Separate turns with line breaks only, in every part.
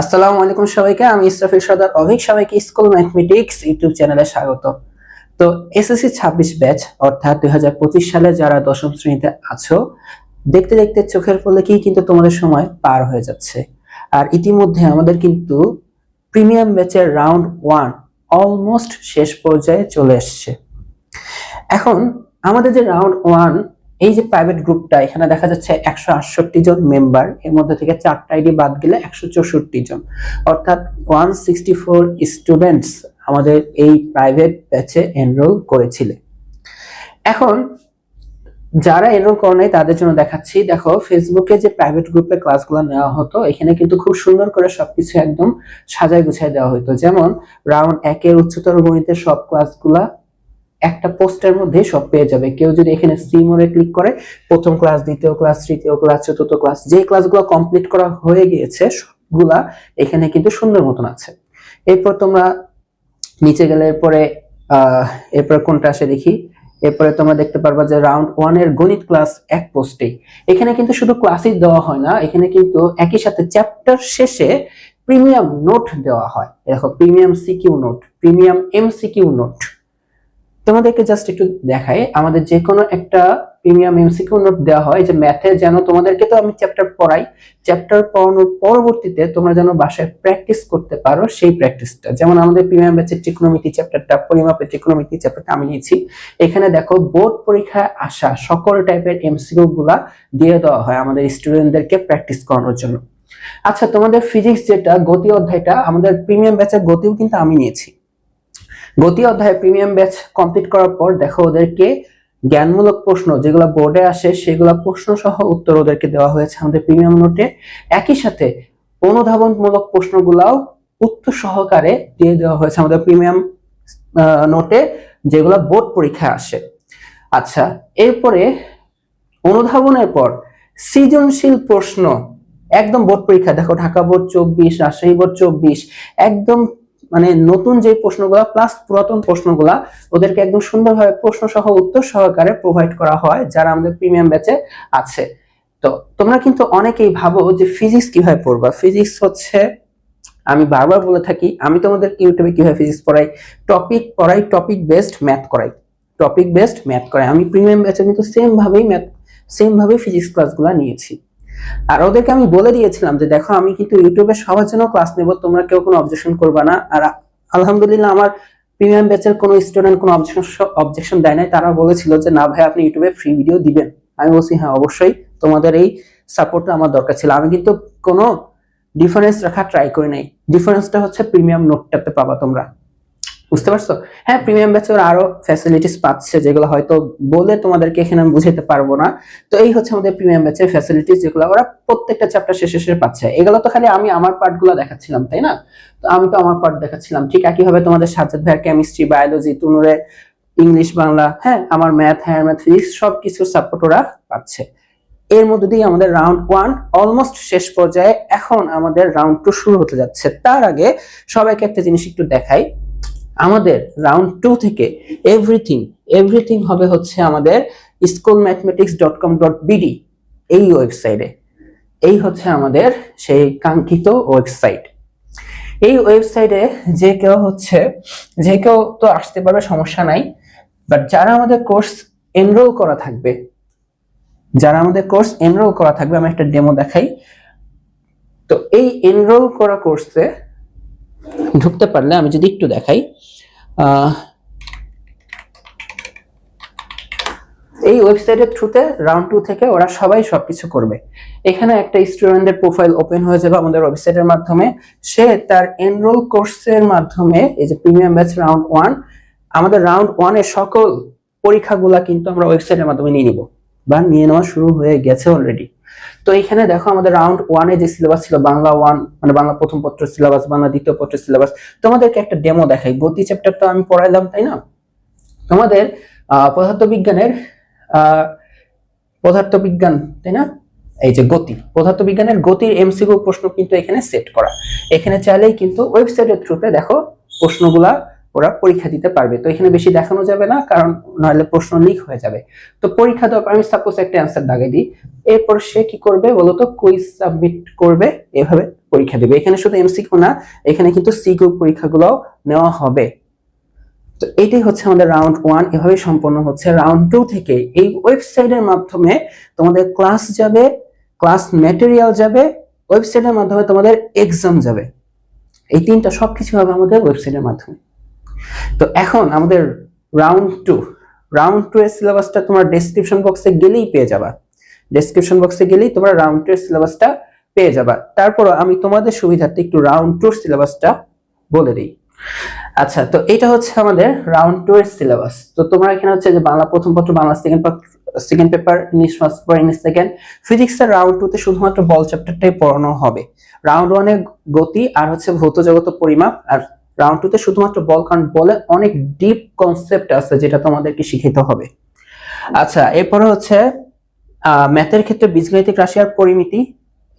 আসসালামু আলাইকুম সবাইকে, আমি ইসরাফিল সর্দার অভিক, সবাইকে স্কুল ম্যাথমেটিক্স ইউটিউব চ্যানেলে স্বাগত। তো এসএসসি ছাব্বিশ ব্যাচ, অর্থাৎ দুই হাজার পঁচিশ সালে যারা দশম শ্রেণীতে আছো, দেখতে দেখতে চোখের পলকেই কিন্তু তোমাদের সময় পার হয়ে যাচ্ছে। আর ইতিমধ্যে আমাদের কিন্তু প্রিমিয়াম ব্যাচের রাউন্ড ওয়ান অলমোস্ট শেষ পর্যায়ে চলে এসছে। এখন আমাদের যে রাউন্ড ওয়ান এই যে প্রাইভেট গ্রুপটা এখানে দেখা যাচ্ছে একশো আটষট্টি জন মেম্বার এর মধ্যে থেকে চারটা আইডি বাদ গেলে একশো চৌষট্টি জন। অর্থাৎ ওয়ান সিক্সটি ফোর স্টুডেন্টস আমাদের এই প্রাইভেট ব্যাচে এনরোল করেছিল। এখন, যারা এনরোল করে নাই, তাদের জন্য দেখাচ্ছি, দেখো ফেসবুকে যে প্রাইভেট গ্রুপে ক্লাসগুলো নেওয়া হতো, এখানে কিন্তু খুব সুন্দর করে সবকিছু একদম সাজায় গুছায় দেওয়া হতো যেমন রাউন্ড একের উচ্চতর গণিতের সব ক্লাসগুলা একটা পোস্টের মধ্যে সব পেয়ে যাবে। কেউ যদি এখানে সি মোড়ে ক্লিক করে, প্রথম ক্লাস দ্বিতীয় ক্লাস তৃতীয় ক্লাস চতুর্থ ক্লাস যে ক্লাসগুলো কমপ্লিট করা হয়ে গিয়েছে, সবগুলা এখানে কিন্তু সুন্দর মতন আছে। এরপর তোমরা নিচে গেলে এরপরে এরপর কোনটা আসে দেখি। এরপরে তোমরা দেখতে পারবা যে রাউন্ড ওয়ানের গণিত ক্লাস এক পোস্টে এখানে কিন্তু শুধু ক্লাসই দেওয়া হয় না, এখানে কিন্তু একই সাথে চ্যাপ্টার শেষে প্রিমিয়াম নোট দেওয়া হয়। দেখো premium CQ note premium MCQ note তোমাদেরকে জাস্ট একটু দেখাই, আমাদের যে কোনো একটা প্রিমিয়াম এমসিকিউ নোট দেওয়া হয় যে ম্যাথে যেন তোমাদেরকে তো আমি চ্যাপ্টার পড়াই চ্যাপ্টার পড়ানোর পরবর্তীতে তোমরা যেন বাসায় প্র্যাকটিস করতে পারো সেই প্র্যাকটিসটা যেমন আমাদের প্রিমিয়াম ব্যাচের ত্রিকোণমিতি চ্যাপ্টারটা পরিমাপের ত্রিকোণমিতি চ্যাপ্টারটা আমি নিয়েছি। এখানে দেখো বোর্ড পরীক্ষায় আসা সকল টাইপের এমসিকিউ গুলা দিয়ে দেওয়া হয় আমাদের স্টুডেন্টদেরকে প্র্যাকটিস করানোর জন্য। আচ্ছা তোমাদের ফিজিক্স যেটা, গতি অধ্যায়টা, আমাদের প্রিমিয়াম ব্যাচের গতিও কিন্তু আমি নিয়েছি। গতি অধ্যায় প্রিমিয়াম ব্যাচ কমপ্লিট করার পর দেখো ওদেরকে জ্ঞানমূলক প্রশ্ন যেগুলো বোর্ডে আসে, সেগুলো প্রশ্ন সহ উত্তর ওদেরকে দেওয়া হয়েছে আমাদের প্রিমিয়াম নোটে একই সাথে অনুধাবনমূলক প্রশ্নগুলাও উত্তর সহকারে দিয়ে দেওয়া হয়েছে আমাদের প্রিমিয়াম নোটে যেগুলো বোর্ড পরীক্ষায় আসে। আচ্ছা এরপরে অনুধাবনের পর সৃজনশীল প্রশ্ন, একদম বোর্ড পরীক্ষা, দেখো ঢাকা বোর্ড চব্বিশ, রাজশাহী বোর্ড চব্বিশ, একদম মানে নতুন যে প্রশ্নগুলা প্লাস পুরাতন প্রশ্নগুলা, ওদেরকে একদম সুন্দরভাবে প্রশ্ন সহ উত্তর সহকারে প্রোভাইড করা হয় যারা আমাদের প্রিমিয়াম ব্যাচে আছে। তো তোমরা কিন্তু অনেকেই ভাবো যে ফিজিক্স কীভাবে পড়বা? ফিজিক্স হচ্ছে, আমি বারবার বলে থাকি, আমি তোমাদের ইউটিউবে কীভাবে ফিজিক্স পড়াই? টপিক পড়াই টপিক বেসড ম্যাথ করাই। টপিক বেসড ম্যাথ করাই। আমি প্রিমিয়াম ব্যাচে কিন্তু সেম ভাবেই ম্যাথ সেম ভাবেই ফিজিক্স ক্লাসগুলো নিয়েছি। আর ওদেরকে আমি বলে দিয়েছিলাম যে, দেখো, আমি কিন্তু ইউটিউবে সবার জন্য ক্লাস নেব, তোমরা কেউ কোনো অবজেকশন করবে না। আর আলহামদুলিল্লাহ, আমার প্রিমিয়াম ব্যাচের কোনো স্টুডেন্ট কোনো অবজেকশন অবজেকশন দেয় নাই। তারা বলেছিল যে, না ভাই, আপনি ইউটিউবে ফ্রি ভিডিও দিবেন। আমি বলছি হ্যাঁ অবশ্যই। তোমাদের এই সাপোর্টটা আমার দরকার ছিল। আমি কিন্তু কোনো ডিফারেন্স রাখা ট্রাই করি নাই। ডিফারেন্সটা হচ্ছে প্রিমিয়াম নোটটাতে পাবা তোমরা। বুঝতে পারছ? হ্যাঁ প্রিমিয়াম ব্যাচে ওরা আরও ফ্যাসিলিটিস পাচ্ছে, যেগুলো হয়তো বলে তোমাদেরকে এখানে আমি বুঝাতে পারব না। তো এই হচ্ছে আমাদের প্রিমিয়াম ব্যাচের ফ্যাসিলিটিস যেগুলো ওরা প্রত্যেকটা চ্যাপ্টার শেষে শেষে পাচ্ছে। এগুলো তো খালি আমি আমার পার্টগুলো দেখাচ্ছিলাম, তাই না? তো আমি তো আমার পার্ট দেখাচ্ছিলাম। ঠিক একইভাবে তোমাদের সাজ্জাদ ভাইয়ের কেমিস্ট্রি বায়োলজি তুনুরের ইংলিশ বাংলা হ্যাঁ আমার ম্যাথ হ্যাঁ ম্যাথ ফিজিক্স সব কিছুর সাপোর্ট ওরা পাচ্ছে। এর মধ্যে দিয়ে আমাদের রাউন্ড ওয়ান অলমোস্ট শেষ পর্যায়ে এখন আমাদের রাউন্ড টু শুরু হতে যাচ্ছে। তার আগে সবাইকে একটা জিনিস একটু দেখাই। আমাদের রাউন্ড টু থেকে এভরিথিং এভরিথিং হবে হচ্ছে আমাদের school mathematics dot com dot BD এই ওয়েবসাইটে এই হচ্ছে আমাদের সেই কাঙ্ক্ষিত ওয়েবসাইট এই ওয়েবসাইটে যে কেউ হচ্ছে, যে কেউ তো আসতে পারবে, সমস্যা নাই। বাট যারা আমাদের কোর্স এনরোল করা থাকবে, যারা আমাদের কোর্স এনরোল করা থাকবে, আমি একটা ডেমো দেখাই। তো এই এনরোল করা কোর্সে ঢুকতে পারলে আমি যদি একটু দেখাই এই ওয়েবসাইটের থ্রুতে রাউন্ড টু থেকে ওরা সবাই সবকিছু করবে। এখানে একটা স্টুডেন্টের প্রোফাইল ওপেন হয়ে যাবে আমাদের ওয়েবসাইটের মাধ্যমে। সে তার এনরোল কোর্সের মাধ্যমে, এই যে প্রিমিয়াম ব্যাচ রাউন্ড ওয়ান আমাদের রাউন্ড ওয়ানের সকল পরীক্ষাগুলা কিন্তু আমরা ওয়েবসাইটের মাধ্যমে নিয়ে নিব বা নিয়ে নেওয়া শুরু হয়ে গেছে অলরেডি তো এখানে দেখো আমাদের রাউন্ড ওয়ানে যে সিলেবাস ছিল, বাংলা ওয়ান মানে বাংলা প্রথম পত্র সিলেবাস বাংলা দ্বিতীয় পত্র সিলেবাস তোমাদেরকে একটা ডেমো দেখাই। গতি চ্যাপ্টার তো আমি পড়াইলাম, তাই না? তোমাদের পদার্থবিজ্ঞানের পদার্থবিজ্ঞান, তাই না? এই যে গতি, পদার্থবিজ্ঞানের গতির এমসিকিউ প্রশ্ন কিন্তু এখানে সেট করা। এখানে চাইলেই কিন্তু ওয়েবসাইটের থ্রুতে দেখো প্রশ্নগুলা ওরা পরীক্ষা দিতে পারবে। তো এখানে বেশি দেখানো যাবে না, কারণ নাহলে প্রশ্ন লিক হয়ে যাবে। তো পরীক্ষা দেওয়ার আমি সাপোজ একটা অ্যান্সার দাগে দিই। এরপর সে কি করবে বলতো? কুইজ সাবমিট করবে, এভাবে পরীক্ষা দেবে। এখানে শুধু এমসিকিউ না, এখানে কিন্তু সিকিউ পরীক্ষাগুলো নেওয়া হবে। তো এটাই হচ্ছে আমাদের রাউন্ড ওয়ান এভাবে সম্পন্ন হচ্ছে। রাউন্ড টু থেকে এই ওয়েবসাইটের মাধ্যমে তোমাদের ক্লাস যাবে ক্লাস ম্যাটেরিয়াল যাবে ওয়েবসাইটের মাধ্যমে তোমাদের এক্সাম যাবে। এই তিনটা সবকিছু হবে আমাদের ওয়েবসাইটের মাধ্যমে। তো এখন আমাদের রাউন্ড টু রাউন্ড টু এর সিলেবাসটা তোমার ডেসক্রিপশন বক্সে গেলেই পেয়ে যাবা। ডেসক্রিপশন বক্সে গেলেই তোমরা রাউন্ড টু এর সিলেবাসটা পেয়ে যাবা। তারপর আমি তোমাদের সুবিধার্থে একটু রাউন্ড টু সিলেবাসটা বলে দিই। আচ্ছা তো এটা হচ্ছে আমাদের রাউন্ড টু এর সিলেবাস তো তোমরা এখানে হচ্ছে যে বাংলা প্রথম পত্র, বাংলা সেকেন্ড পত্র second paper English first paper English second physics এর রাউন্ড টু তে শুধুমাত্র বল চ্যাপ্টারটাই পড়ানো হবে। রাউন্ড ওয়ানে গতি আর হচ্ছে ভৌত জগত পরিমাপ আর রাউন্ড টু তে শুধুমাত্র বল কারণ বলে অনেক ডিপ কনসেপ্ট আছে যেটা তোমাদেরকে শিখাইতে হবে। আচ্ছা এরপরে হচ্ছে ম্যাথের ক্ষেত্রে বীজগণিতিক রাশি আর পরিমিতি,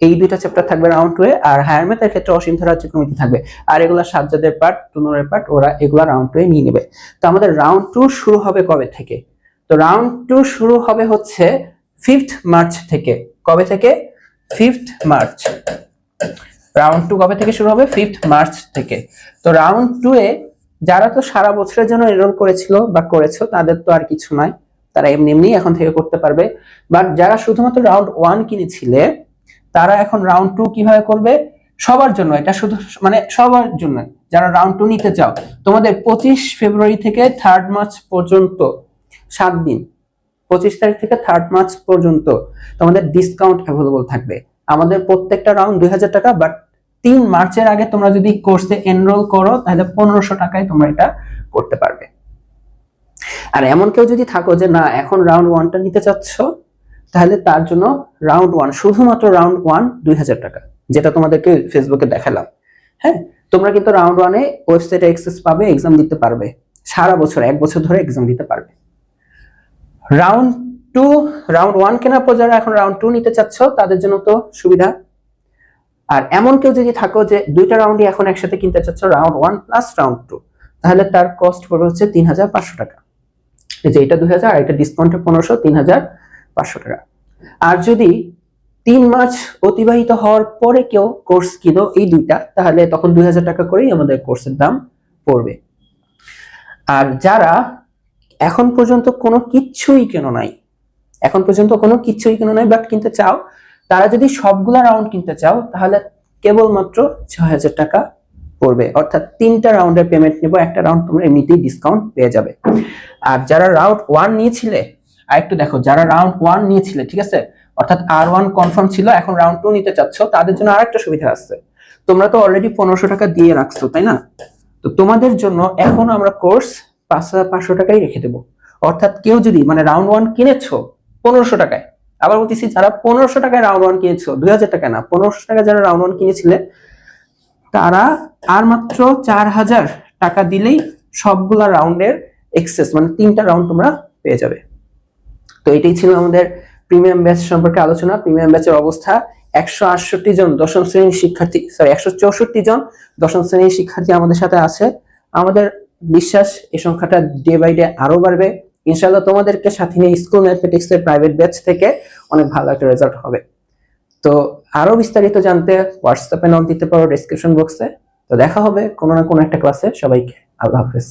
এই দুইটা চ্যাপ্টার থাকবে রাউন্ড টু এ, আর হায়ার ম্যাথের ক্ষেত্রে অসীম ধারা ত্রিকোণমিতি থাকবে। আর এগুলা সাজ্জাদের পার্ট টুনুরের পার্ট ওরা এগুলা রাউন্ড টু এ নিয়ে নেবে। তো আমাদের রাউন্ড টু শুরু হবে কবে থেকে? তো রাউন্ড টু শুরু হবে হচ্ছে ফিফথ মার্চ থেকে। কবে থেকে? ফিফথ মার্চ রাউন্ড টু কবে থেকে শুরু হবে? ফিফথ মার্চ থেকে। তো রাউন্ড টু এ যারা তো সারা বছরের জন্য এনরোল করেছিল বা করেছ, তাদের তো আর কিছু নাই। তারা এমনি এমনি এখন থেকে করতে পারবে। বাট যারা শুধুমাত্র রাউন্ড ওয়ান কিনেছিলে, তারা এখন রাউন্ড টু কীভাবে করবে? সবার জন্য। এটা শুধু মানে সবার জন্য। যারা রাউন্ড টু নিতে চাও, তোমাদের পঁচিশ ফেব্রুয়ারি থেকে থার্ড মার্চ পর্যন্ত সাত দিন। পঁচিশ তারিখ থেকে থার্ড মার্চ পর্যন্ত তোমাদের ডিসকাউন্ট অ্যাভেলেবল থাকবে। আমাদের প্রত্যেকটা রাউন্ড দুই হাজার টাকা বাট তিন মার্চের আগে তোমরা যদি কোর্সে এনরোল করো, তাহলে পনেরোশো টাকায় তোমরা এটা করতে পারবে। আর এমন কেউ যদি থাকো যে, না, এখন রাউন্ড ওয়ানটা নিতে চাচ্ছ, তাহলে তার জন্য রাউন্ড ওয়ান শুধুমাত্র রাউন্ড ওয়ান দুই হাজার টাকা, যেটা তোমাদেরকে ফেসবুকে দেখালাম। হ্যাঁ? তোমরা কিন্তু রাউন্ড ওয়ানে ওয়েবসাইটে অ্যাক্সেস পাবে এক্সাম দিতে পারবে। সারা বছর, এক বছর ধরে এক্সাম দিতে পারবে। রাউন্ড টু রাউন্ড ওয়ান কেনার পর যারা এখন রাউন্ড টু নিতে চাচ্ছ, তাদের জন্য তো সুবিধা। আর এমন কেউ যদি থাকো যে দুইটা রাউন্ডই এখন একসাথে কিনতে চাচ্ছ round one plus round two তাহলে তার কস্ট পড়বে হচ্ছে তিন হাজার পাঁচশো টাকা। যে এটা দুই হাজার আর এটা ডিসকাউন্টে পনেরোশো তিন হাজার পাঁচশো টাকা। আর যদি তিন মাস অতিবাহিত হওয়ার পরে কেউ কোর্স কিনো এই দুইটা, তাহলে তখন দুই হাজার টাকা করেই আমাদের কোর্সের দাম পড়বে। আর যারা এখন পর্যন্ত কোনো কিচ্ছুই কেন নাই, এখন পর্যন্ত কোনো কিচ্ছুই কেন নাই বাট কিনতে চাও তারা যদি সবগুলা রাউন্ড কিনতে চাও, তাহলে কেবলমাত্র ছয় হাজার টাকা পড়বে। অর্থাৎ তিনটা রাউন্ডের পেমেন্ট নেব, একটা রাউন্ড তোমরা এমনিতেই ডিসকাউন্ট পেয়ে যাবে। আর যারা রাউন্ড ওয়ান নিয়েছিলে, আর একটু দেখো, যারা রাউন্ড ওয়ান নিয়েছিলে, ঠিক আছে? অর্থাৎ আর ওয়ান কনফার্ম ছিল, এখন রাউন্ড টু নিতে চাচ্ছ, তাদের জন্য আরেকটা সুবিধা আছে। তোমরা তো অলরেডি পনেরোশো টাকা দিয়ে রাখছো, তাই না? তো তোমাদের জন্য এখন আমরা কোর্স পাঁচ হাজার পাঁচশো টাকাই রেখে দেবো। অর্থাৎ কেউ যদি মানে রাউন্ড ওয়ান কিনেছো, পনেরোশো টাকায় আবার বলতেছি, যারা পনেরোশো টাকায় রাউন্ড ওয়ান কিনেছো দুই হাজার টাকা না, পনেরোশো টাকায় যারা রাউন্ড ওয়ান কিনেছিলে, তারা আর মাত্র চার হাজার টাকা দিলেই সবগুলা রাউন্ডের এক্সেস মানে তিনটা রাউন্ড তোমরা পেয়ে যাবে। তো এটাই ছিল আমাদের প্রিমিয়াম ব্যাচ সম্পর্কে আলোচনা। প্রিমিয়াম ব্যাচের অবস্থা, একশো আটষট্টি জন দশম শ্রেণির শিক্ষার্থী সরি একশো চৌষট্টি জন দশম শ্রেণির শিক্ষার্থী আমাদের সাথে আছে। আমাদের বিশ্বাস, এই সংখ্যাটা ডে বাই ডে আরও বাড়বে। ইনশাল্লাহ তোমাদেরকে সাথে নিয়ে স্কুল ম্যাথমেটিক্স এর প্রাইভেট ব্যাচ থেকে অনেক ভালো একটা রেজাল্ট হবে। তো আরও বিস্তারিত জানতে হোয়াটসঅ্যাপে নাম দিতে পারো ডিসক্রিপশন বক্সে তো দেখা হবে কোনো না কোনো একটা ক্লাসে সবাইকে আল্লাহ হাফেজ।